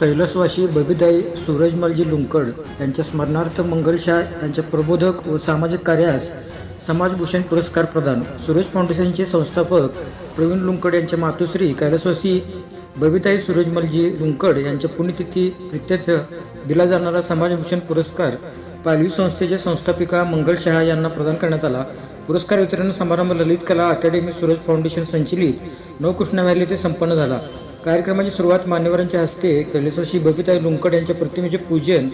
कैलासवासी बबीताई सूरजमलजी लुंकड यांच्या स्मरणार्थ मंगलशाह यांच्या प्रबोधक व सामाजिक कार्यास समाजभूषण पुरस्कार प्रदान. सूरज फाउंडेशनचे संस्थापक प्रवीण लुंकड यांच्या मातोश्री कैलासवासी बबीताई सूरजमलजी लुंकड यांच्या पुण्यतिथी प्रित्यर्थ दिला जाणारा समाजभूषण पुरस्कार पालवी संस्थेच्या संस्थापिका मंगल शहा यांना प्रदान करण्यात आला. पुरस्कार वितरण समारंभ ललित कला अकॅडमी सूरज फाउंडेशन संचलित नवकृष्ण व्हॅली येथे संपन्न झाला. कार्यक्रमाची सुरुवात मान्यवरांच्या हस्ते कैलासवासी बबिताई लुंकड यांच्या प्रतिमेचे पूजन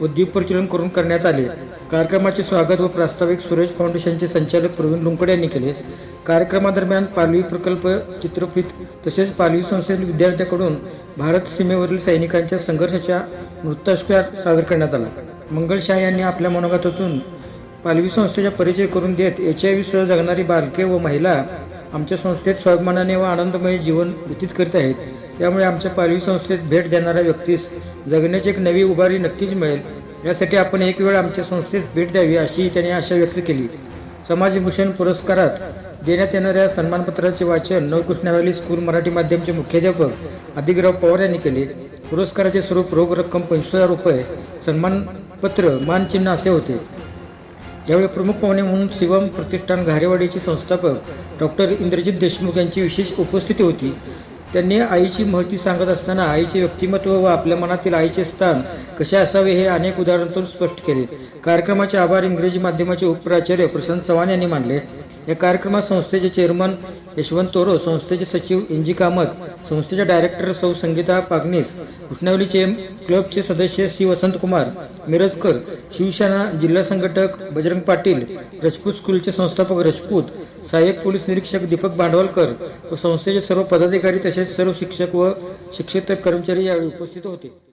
व दीपप्रज्वलन करून करण्यात आले. कार्यक्रमाचे स्वागत व प्रास्ताविक सूरज फाउंडेशनचे संचालक प्रवीण लुंकड यांनी केले. कार्यक्रमादरम्यान पालवी प्रकल्प चित्रफित तसेच पालवी संस्थेतील विद्यार्थ्यांकडून भारत सीमेवरील सैनिकांच्या संघर्षाच्या नृत्यास्कार सादर करण्यात आला. मंगलशाह यांनी आपल्या मनोगतातून पालवी संस्थेचा परिचय करून देत एच आय व्हीसह जगणारी बालके व महिला आमच्या संस्थेत स्वाभिमानाने व आनंदमय जीवन व्यतीत करीत आहेत. त्यामुळे आमच्या पालवी संस्थेत भेट देणाऱ्या व्यक्तीस जगण्याची एक नवी उभारी नक्कीच मिळेल. यासाठी आपण एक वेळ आमच्या संस्थेस भेट द्यावी अशी त्यांनी आशा व्यक्त केली. समाजभूषण पुरस्कारात देण्यात येणाऱ्या सन्मानपत्राचे वाचन नवकृष्णा व्हॅली स्कूल मराठी माध्यमचे मुख्याध्यापक अधिकराव पवार यांनी केले. पुरस्काराचे स्वरूप रोख रक्कम पंचवीस हजार रुपये सन्मानपत्र मानचिन्ह असे होते. यावेळी प्रमुख पाहुणे म्हणून शिवम प्रतिष्ठान घारेवाडीचे संस्थापक डॉक्टर इंद्रजित देशमुख यांची विशेष उपस्थिती होती. त्यांनी आईची महती सांगत असताना आईचे व्यक्तिमत्व व आपल्या मनातील आईचे स्थान कसे असावे हे अनेक उदाहरणातून स्पष्ट केले. कार्यक्रमाचे आभार इंग्रजी माध्यमाचे उपप्राचार्य प्रशांत चव्हाण यांनी मानले. या कार्यक्रमात संस्थेचे चेअरमन यशवंत तोरो संस्थेचे सचिव इंजी कामत संस्थेच्या डायरेक्टर सौ संगीता पागनीस कृष्णावलीचे क्लबचे सदस्य श्री वसंतकुमार मिरजकर शिवसेना जिल्हा संघटक बजरंग पाटील रजपूत स्कूलचे संस्थापक रजपूत सहाय्यक पोलीस निरीक्षक दीपक भांडवलकर व संस्थेचे सर्व पदाधिकारी तसेच सर्व शिक्षक व शिक्षक कर्मचारी यावेळी उपस्थित होते.